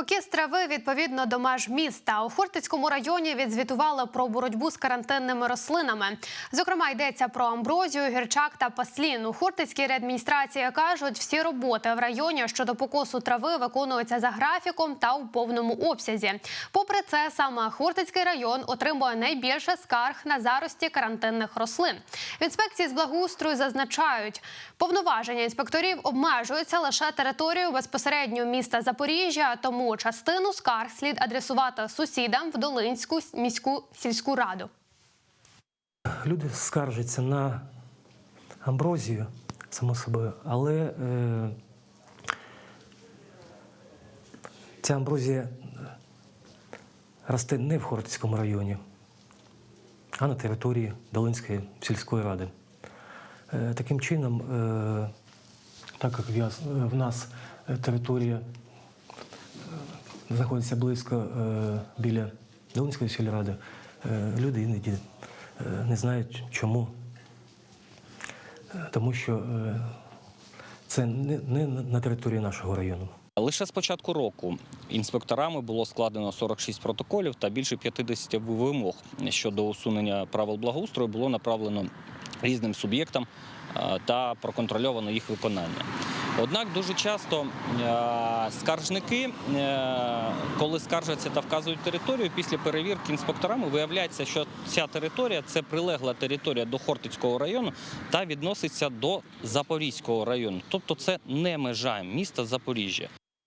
Покіс трави відповідно до меж міста. У Хортицькому районі відзвітували про боротьбу з карантинними рослинами. Зокрема, йдеться про амброзію, гірчак та паслін. У Хортицькій реадміністрації кажуть, всі роботи в районі щодо покосу трави виконуються за графіком та у повному обсязі. Попри це, саме Хортицький район отримує найбільше скарг на зарості карантинних рослин. В інспекції з благоустрою зазначають, повноваження інспекторів обмежуються лише територією безпосередньо міста Запоріжжя, тому частину скарг слід адресувати сусідам в Долинську міську сільську раду. Люди скаржаться на амброзію, само собою, але е, ця амброзія росте не в Хортицькому районі, а на території Долинської сільської ради. Е, таким чином, е, так як в нас територія знаходиться близько е, біля Долинської сільради, е, люди іноді е, не знають чому. Тому що це не, на території нашого району. Лише з початку року інспекторами було складено 46 протоколів та більше 50 вимог щодо усунення правил благоустрою було направлено різним суб'єктам та проконтрольовано їх виконання. Однак дуже часто е, скаржники, е, коли скаржаться та вказують територію, після перевірки інспекторами виявляється, що ця територія це прилегла територія до Хортицького району та відноситься до Запорізького району. Тобто це не межа міста Запоріжжя.